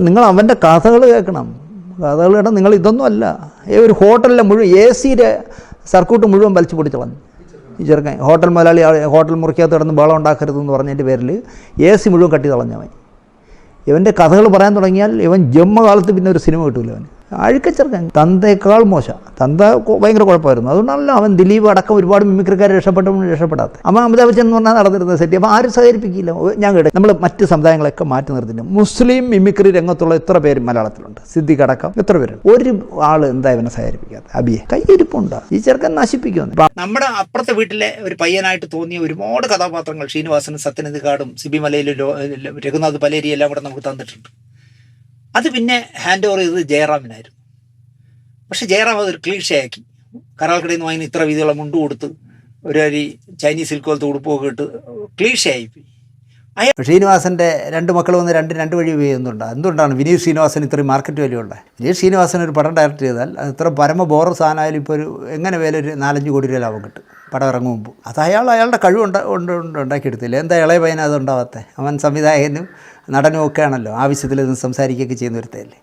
നിങ്ങൾ അവന്റെ കഥകൾ കേൾക്കണം. കഥകൾ കേട്ടാൽ നിങ്ങൾ ഇതൊന്നും അല്ല. ഈ ഒരു ഹോട്ടലിലെ മുഴുവൻ എ സിയുടെ സർക്യൂട്ട് മുഴുവൻ വലിച്ചു പൊടിച്ചു കളഞ്ഞു ഈ ചെറുക്കൻ ഹോട്ടൽ മുതലാളി ഹോട്ടൽ മുറിക്കകത്ത് കിടന്ന് ബഹളം ഉണ്ടാക്കരുതെന്ന് പറഞ്ഞതിന്റെ പേരിൽ എ സി മുഴുവൻ കട്ടി തളഞ്ഞവൻ ഇവന്റെ കഥകൾ പറയാൻ തുടങ്ങിയാൽ ഇവൻ ജന്മകാലത്ത് പിന്നെ ഒരു സിനിമ കിട്ടില്ല അവന്. അഴുക്കച്ചെറുക്കൻ തന്തേക്കാൾ മോശം. തന്ത ഭയങ്കര കുഴപ്പമായിരുന്നു. അതുകൊണ്ടാണല്ലോ അവൻ ദിലീപ് അടക്കം ഒരുപാട് മിമിക്രിക്കാർ രക്ഷപ്പെട്ടു രക്ഷപ്പെടാത്ത. അമ്മ അമിതാഭ് ബച്ചൻ എന്ന് പറഞ്ഞാൽ നടന്നിരുന്ന സെറ്റ് അപ്പോൾ ആരും സഹകരിപ്പിക്കില്ല. ഞാൻ കേട്ടെ. നമ്മൾ മറ്റ് സമുദായങ്ങളൊക്കെ മാറ്റി നിർത്തില്ല മുസ്ലിം മിമിക്രി രംഗത്തുള്ള എത്ര പേര് മലയാളത്തിലുണ്ട്? സിദ്ദിഖ് അടക്കം എത്ര പേര് ഒരു ആൾ എന്താ ഇവനെ സഹകരിപ്പിക്കാത്ത? അബിയെ. കയ്യിരിപ്പുണ്ടോ? ഈ ചെറുക്കൻ നശിപ്പിക്കുന്നു നമ്മുടെ അപ്പുറത്തെ വീട്ടിലെ ഒരു പയ്യനായിട്ട് തോന്നിയ ഒരുപാട് കഥാപാത്രങ്ങൾ ശ്രീനിവാസനും സത്യനന്ദി കാടും സിബി മലയിലും രഘുനാഥ് പലേരി എല്ലാം കൂടെ നമുക്ക് തന്നിട്ടുണ്ട്. അത് പിന്നെ ഹാൻഡ് ഓവർ ചെയ്തത് ജയറാമിനായിരുന്നു. പക്ഷെ ജയറാം അതൊരു ക്ലീഷയാക്കി. കരാൾക്കടയിൽ നിന്ന് വാങ്ങി ഇത്ര വീതിയുള്ള മുണ്ട് കൊടുത്ത് ഒരു അരി ചൈനീസ് സിൽക്ക് പോലത്തെ ഉടുപ്പൊക്കെ ഇട്ട് ക്ലീഷയായിപ്പോയി. ശ്രീനിവാസന്റെ രണ്ട് മക്കൾ വന്ന് രണ്ട് രണ്ട് വഴി ചെയ്യുന്നുണ്ട് എന്തുകൊണ്ടാണ് വിനീത് ശ്രീനിവാസൻ ഇത്രയും മാർക്കറ്റ് വാല്യൂ ഉണ്ട് വിനീത് ശ്രീനിവാസൻ ഒരു പടം ഡയറക്റ്റ് ചെയ്താൽ അത് ഇത്ര പരമ ബോറ സാധനമായാലും ഇപ്പോൾ ഒരു എങ്ങനെ വേല ഒരു നാലഞ്ച് കോടി രൂപ ലാഭം കിട്ടും പടം ഇറങ്ങും മുമ്പ്. അത് അയാൾ അയാളുടെ കഴിവ് ഉണ്ട എന്താ ഇളയ പയ്യന അത് ഉണ്ടാവാത്തത് അവൻ സംവിധായകനും നടനും ഒക്കെ ആണല്ലോ. ആവശ്യത്തിൽ നിന്ന് സംസാരിക്കുകയൊക്കെ ചെയ്യുന്ന ഒരുത്തല്ലേ?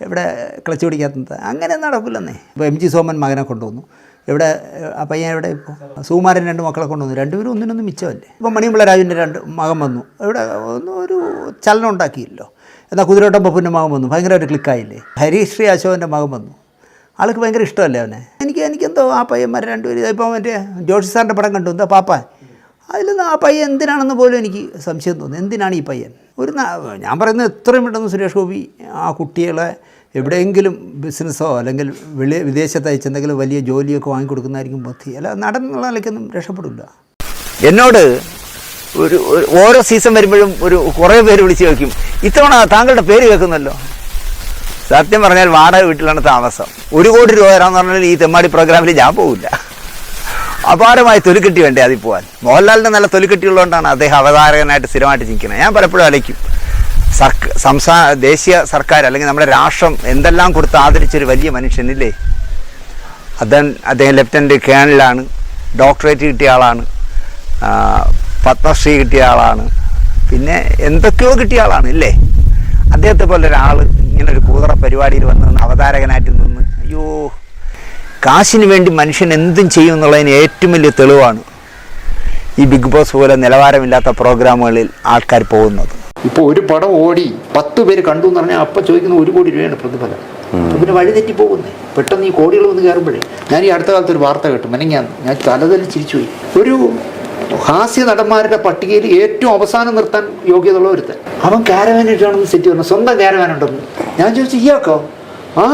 ഇവിടെ ക്ലച്ച് പിടിക്കാത്തത്? അങ്ങനെ നടക്കില്ലെന്നേ. ഇപ്പോൾ എം ജി സോമൻ മകനെ കൊണ്ടുവന്നു. ഇവിടെ ആ പയ്യൻ ഇവിടെ ഇപ്പോൾ സുകുമാരൻ രണ്ട് മക്കളെ കൊണ്ടുവന്നു. രണ്ടുപേരും ഒന്നിനൊന്നും മിച്ചമല്ലേ? ഇപ്പോൾ മണിമുള്ള രാജുവിന്റെ രണ്ട് മകൻ വന്നു. ഇവിടെ ഒന്നും ഒരു ചലനം ഉണ്ടാക്കിയില്ലോ. എന്നാൽ കുതിരോട്ടം പപ്പുവിന്റെ മകൻ വന്നു. ഭയങ്കര ഒരു ക്ലിക്കായില്ലേ ഹരീശ്രീ അശോകന്റെ മകൻ വന്നു. ആൾക്ക് ഭയങ്കര ഇഷ്ടമല്ലേ അവനെ? എനിക്ക് എനിക്കെന്തോ ആ പയ്യന്മാർ രണ്ടുപേരും ഇപ്പോൾ മറ്റേ ജോഷി സാറിന്റെ പടം കണ്ടു. എന്താ പാപ്പാൻ അതിൽ ആ പയ്യൻ എന്തിനാണെന്ന് പോലും എനിക്ക് സംശയം തോന്നുന്നു. എന്തിനാണ് ഈ പയ്യൻ? ഒരു ഞാൻ പറയുന്നത് എത്രയും പെട്ടെന്ന് സുരേഷ് ഗോപി ആ കുട്ടികളെ എവിടെയെങ്കിലും ബിസിനസ്സോ അല്ലെങ്കിൽ വെളി വിദേശത്ത് അയച്ചെന്തെങ്കിലും വലിയ ജോലിയൊക്കെ വാങ്ങിക്കൊടുക്കുന്നതായിരിക്കും ബുദ്ധി. അല്ല നടൻ എന്നുള്ള നിലയ്ക്കൊന്നും രക്ഷപ്പെടില്ല. എന്നോട് ഒരു ഓരോ സീസൺ വരുമ്പോഴും ഒരു കുറേ പേര് വിളിച്ച് ചോദിക്കും ഇത്തവണ താങ്കളുടെ പേര് കേൾക്കുന്നല്ലോ? സത്യം പറഞ്ഞാൽ വാടക വീട്ടിലാണ് താമസം. ഒരു കോടി രൂപ തരാമെന്ന് പറഞ്ഞാൽ ഈ തെമ്മാടി പ്രോഗ്രാമിൽ ഞാൻ പോവില്ല. അപാരമായ തൊലിക്കെട്ടി വേണ്ടേ അതിൽ പോകാൻ മോഹൻലാലിന്റെ നല്ല തൊലിക്കെട്ടിയുള്ളതുകൊണ്ടാണ് അദ്ദേഹം അവതാരകനായിട്ട് സ്ഥിരമായിട്ട് നിൽക്കുന്നത് ഞാൻ പലപ്പോഴും അലയ്ക്കും സർക്കാർ സംസ്ഥാന ദേശീയ സർക്കാർ അല്ലെങ്കിൽ നമ്മുടെ രാഷ്ട്രം എന്തെല്ലാം കൊടുത്ത് ആദരിച്ചൊരു വലിയ മനുഷ്യനില്ലേ? അദ്ദേഹം അദ്ദേഹം ലെഫ്റ്റനന്റ് കേണലാണ് ഡോക്ടറേറ്റ് കിട്ടിയ ആളാണ് പത്മശ്രീ കിട്ടിയ ആളാണ്. പിന്നെ എന്തൊക്കെയോ കിട്ടിയ ആളാണ് ഇല്ലേ? അദ്ദേഹത്തെ പോലെ ഒരാൾ ഇങ്ങനെ ഒരു കൂതറ പരിപാടിയിൽ വന്ന് അവതാരകനായിട്ട് നിന്ന് അയ്യോ കാശിന് വേണ്ടി മനുഷ്യൻ എന്തും ചെയ്യും എന്നുള്ളതിന് ഏറ്റവും വലിയ തെളിവാണ് ഈ ബിഗ് ബോസ് പോലെ നിലവാരമില്ലാത്ത പ്രോഗ്രാമുകളിൽ ആൾക്കാർ പോകുന്നത്. ഇപ്പോൾ ഒരു പടം ഓടി പത്ത് പേര് കണ്ടു എന്ന് പറഞ്ഞാൽ അപ്പം ചോദിക്കുന്ന ഒരു കോടി രൂപയാണ് പ്രതിഫലം. പിന്നെ വഴി തെറ്റി പോകുന്നേ. പെട്ടെന്ന് ഈ കോടികൾ വന്ന് കയറുമ്പോഴേ. ഞാൻ ഈ അടുത്ത കാലത്ത് ഒരു വാർത്ത കേട്ടു. അല്ലെങ്കിൽ ഞാൻ തലതലി ചിരിച്ചുപോയി. ഒരു ഹാസ്യ നടന്മാരുടെ പട്ടികയിൽ ഏറ്റവും അവസാനം നിർത്താൻ യോഗ്യതയുള്ള ഒരുത്തൻ അവൻ കാരവാനായിട്ടാണെന്ന് സെറ്റ് പറഞ്ഞു. സ്വന്തം കാരവാനുണ്ടെന്ന് ഞാൻ ചോദിച്ചു ഇയാക്കോ ആ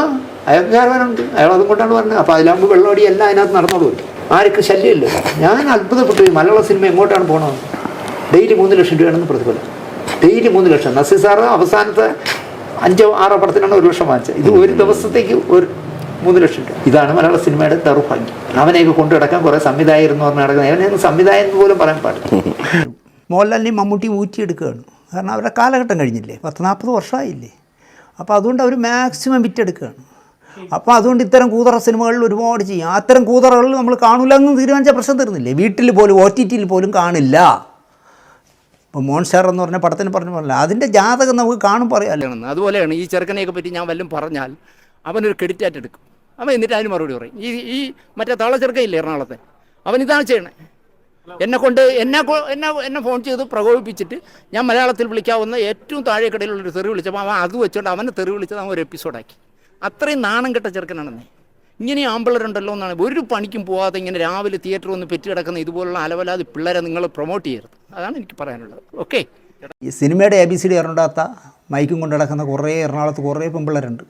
അയാൾക്ക് ക്യാരവാനുണ്ട് അയാൾ അതും കൊണ്ടാണ് പറഞ്ഞത്. അപ്പോൾ അതിലാകുമ്പോൾ വെള്ളമടി എല്ലാം അതിനകത്ത് നടന്നോളൂ. ആർക്ക് ശല്യമില്ല. ഞാൻ അത്ഭുതപ്പെട്ടു. മലയാള സിനിമ എങ്ങോട്ടാണ് പോകണമെന്ന് ഡെയിലി മൂന്ന് ലക്ഷം രൂപയാണെന്ന് പ്രതിഫലം. ഡെയിലി മൂന്ന് ലക്ഷം. നസീർ സാറ് അവസാനത്തെ അഞ്ചോ ആറോ പടത്തിനാണ് ഒരു ലക്ഷം വാങ്ങിച്ചത്. ഇത് ഒരു ദിവസത്തേക്ക് ഒരു മൂന്ന് ലക്ഷം രൂപ. ഇതാണ് മലയാള സിനിമയുടെ ദൗർഭാഗ്യം. അവനെയൊക്കെ കൊണ്ടു കിടക്കാൻ കുറേ സംവിധായകർ എന്ന് പറഞ്ഞ് നടക്കുന്നത് അവനെയൊന്നും സംവിധായകൻ എന്ന് പോലും പറയാൻ പാടില്ല. മോഹൻലാലിനെയും മമ്മൂട്ടിയും ഊറ്റിയെടുക്കുകയാണ്. കാരണം അവരുടെ കാലഘട്ടം കഴിഞ്ഞില്ലേ? പത്ത് നാൽപ്പത് വർഷമായില്ലേ? അപ്പോൾ അതുകൊണ്ട് അവർ മാക്സിമം വിറ്റെടുക്കുകയാണ്. അപ്പോൾ അതുകൊണ്ട് ഇത്തരം കൂതറ സിനിമകളിൽ ഒരുപാട് ചെയ്യും. അത്തരം കൂതറകളിൽ നമ്മൾ കാണില്ല എന്ന് തീരുമാനിച്ച പ്രശ്നം തരുന്നില്ലേ വീട്ടിൽ പോലും ഒ ടി ടിയിൽ പോലും കാണില്ല. ഇപ്പോൾ മോൺസ്റ്റാർ എന്ന് പറഞ്ഞ പടത്തിന് പറഞ്ഞു പോലെ അതിന്റെ ജാതകം നമുക്ക് കാണും പറയാമല്ലോ അതുപോലെയാണ് ഈ ചെറുക്കനെയൊക്കെ പറ്റി ഞാൻ വല്ലതും പറഞ്ഞാൽ അവനൊരു ക്രെഡിറ്റ് ആയിട്ട് എടുക്കും. അവൻ എന്നിട്ട് അതിന് മറുപടി പറയും. ഈ ഈ മറ്റേ താള ചെറുക്കയില്ലേ എറണാകുളത്തെ? അവൻ ഇതാണ് ചെയ്യണേ. എന്നെ കൊണ്ട് എന്നെ എന്നെ എന്നെ ഫോൺ ചെയ്ത് പ്രകോപിപ്പിച്ചിട്ട് ഞാൻ മലയാളത്തിൽ വിളിക്കാവുന്ന ഏറ്റവും താഴെക്കടയിലുള്ള ഒരു തെറി വിളിച്ചപ്പോൾ അവൻ അത് വെച്ചുകൊണ്ട് അവനെ തെറി വിളിച്ചത് അവൻ ഒരു എപ്പിസോഡാക്കി അത്രയും നാണം കെട്ട ചെറുക്കനാണെന്നേ. ഇങ്ങനെ ആമ്പിളരുണ്ടല്ലോ എന്നാണ്. ഒരു പണിക്കും പോവാതെ ഇങ്ങനെ രാവിലെ തിയേറ്റർ ഒന്ന് പെറ്റി കിടക്കുന്ന ഇതുപോലുള്ള അലവലാതി പിള്ളേരെ നിങ്ങൾ പ്രൊമോട്ട് ചെയ്യരുത്. അതാണ് എനിക്ക് പറയാനുള്ളത്. ഓക്കെ? ഈ സിനിമയുടെ എ ബി സി ഡി അറിഞ്ഞാത്ത മൈക്കും കൊണ്ട് നടക്കുന്ന കുറേ എറണാകുളത്ത് കുറേ പെമ്പിള്ളേരുണ്ട്.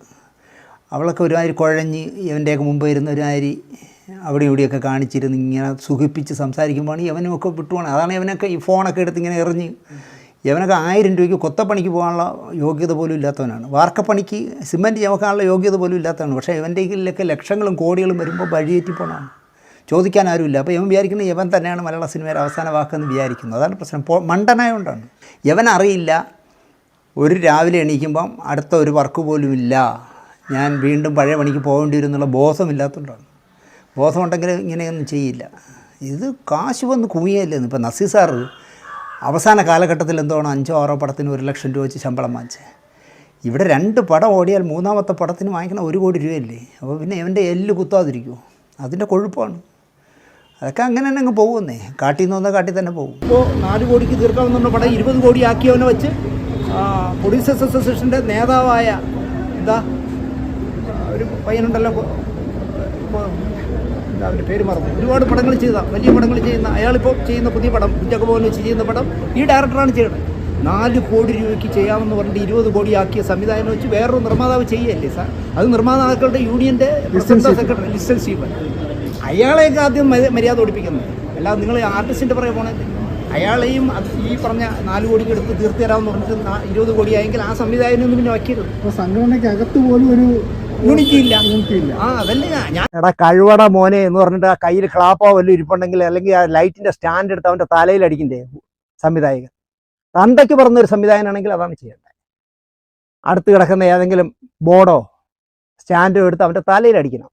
അവളൊക്കെ ഒരുമാതിരി കുഴഞ്ഞ് ഇവന്റെയൊക്കെ മുമ്പ് ഇരുന്ന് ഒരുമാതിരി അവിടെ ഇവിടെയൊക്കെ കാണിച്ചിരുന്ന് ഇങ്ങനെ സുഖിപ്പിച്ച് സംസാരിക്കുമ്പോഴാണ് ഇവനുമൊക്കെ വിട്ടുപോകണം അതാണ് ഇവനൊക്കെ ഈ ഫോണൊക്കെ എടുത്ത് ഇങ്ങനെ എറിഞ്ഞ് ഇവനൊക്കെ ആയിരം രൂപയ്ക്ക് കൊത്തപ്പണിക്ക് പോകാനുള്ള യോഗ്യത പോലും ഇല്ലാത്തവനാണ്. വാർക്കപ്പണിക്ക് സിമന്റ് ചമക്കാനുള്ള യോഗ്യത പോലും ഇല്ലാത്തവനാണ്. പക്ഷേ ഇവന്റെ ഇതിലൊക്കെ ലക്ഷങ്ങളും കോടികളും വരുമ്പോൾ വഴിയേറ്റി പോകണം ചോദിക്കാൻ ആരുമില്ല. അപ്പോൾ ഇവൻ വിചാരിക്കുന്നത് ഇവൻ തന്നെയാണ് മലയാള സിനിമയുടെ അവസാന വാക്കെന്ന് വിചാരിക്കുന്നത് അതാണ് പ്രശ്നം. മണ്ടനായതുകൊണ്ടാണ് ഇവൻ അറിയില്ല. ഒരു രാവിലെ എണീക്കുമ്പം അടുത്ത ഒരു വർക്ക് പോലും ഇല്ല. ഞാൻ വീണ്ടും പഴയ പണിക്ക് പോകേണ്ടി വരും എന്നുള്ള ബോധമില്ലാത്തതുകൊണ്ടാണ് ബോധമുണ്ടെങ്കിൽ ഇങ്ങനെയൊന്നും ചെയ്യില്ല. ഇത് കാശ് വന്ന് കുമിയല്ലേന്ന് ഇപ്പം നസീർ സാറ് അവസാന കാലഘട്ടത്തിൽ എന്തോണം അഞ്ചോ ആറോ പടത്തിന് ഒരു ലക്ഷം രൂപ വെച്ച് ശമ്പളം വാങ്ങിച്ചേ? ഇവിടെ രണ്ട് പടം ഓടിയാൽ മൂന്നാമത്തെ പടത്തിന് വാങ്ങിക്കണ ഒരു കോടി രൂപയല്ലേ? അപ്പോൾ പിന്നെ ഇവന്റെ എല്ല് കുത്താതിരിക്കുമോ അതിന്റെ കൊഴുപ്പാണ്. അതൊക്കെ അങ്ങനെ തന്നെ അങ്ങ് പോകുന്നേ. കാട്ടിൽ നിന്ന് വന്നാൽ കാട്ടിൽ തന്നെ പോകും. ഇപ്പോൾ നാല് കോടിക്ക് തീർക്കാമെന്നുള്ള പടം ഇരുപത് കോടി ആക്കിയവനെ വെച്ച് പ്രൊഡ്യൂസേഴ്സ് അസോസിയേഷന്റെ നേതാവായ എന്താ ഒരു പയ്യനുണ്ടല്ലോ അവന്റെ പേര് മറന്നു. ഒരുപാട് പടങ്ങൾ ചെയ്ത വലിയ പടങ്ങൾ ചെയ്യുന്ന അയാളിപ്പോൾ ചെയ്യുന്ന പുതിയ പടം കുഞ്ചക്കഭവൻ വെച്ച് ചെയ്യുന്ന പടം ഈ ഡയറക്ടറാണ് ചെയ്യുന്നത് നാല് കോടി രൂപയ്ക്ക് ചെയ്യാമെന്ന് പറഞ്ഞിട്ട് ഇരുപത് കോടി ആക്കിയ സംവിധാനം വെച്ച് വേറൊരു നിർമ്മാതാവ് ചെയ്യല്ലേ സാർ? അത് നിർമ്മാതാക്കളുടെ യൂണിയന്റെ സെക്രട്ടറി ലിസ്റ്റൽ സ്റ്റീഫൻ അയാളെയൊക്കെ ആദ്യം മര്യാദ ഓടിപ്പിക്കുന്നത്. അല്ലാതെ നിങ്ങൾ ആർട്ടിസ്റ്റിന്റെ പറയാൻ പോണേ. അയാളെയും അത് ഈ പറഞ്ഞ നാല് കോടി എടുത്ത് തീർത്തരാമെന്ന് പറഞ്ഞിട്ട് ഇരുപത് കോടിയായെങ്കിൽ ആ സംവിധാനം പിന്നെ വയ്ക്കരുത്. അപ്പോൾ സംഘടനയ്ക്കകത്ത് പോലും ഒരു എടാ കഴിവട മോനെ എന്ന് പറഞ്ഞിട്ട് ആ കയ്യിൽ ക്ലാപ്പോ വല്ലതും ഇരിപ്പുണ്ടെങ്കിൽ അല്ലെങ്കിൽ ആ ലൈറ്റിന്റെ സ്റ്റാൻഡ് എടുത്ത് അവന്റെ തലയിൽ അടിക്കണ്ടേ സംവിധായകൻ? തന്തയ്ക്ക് പറഞ്ഞൊരു സംവിധായകനാണെങ്കിൽ അതാണ് ചെയ്യേണ്ടത്. അടുത്ത് കിടക്കുന്ന ഏതെങ്കിലും ബോർഡോ സ്റ്റാൻഡോ എടുത്ത് അവന്റെ തലയിൽ അടിക്കണം.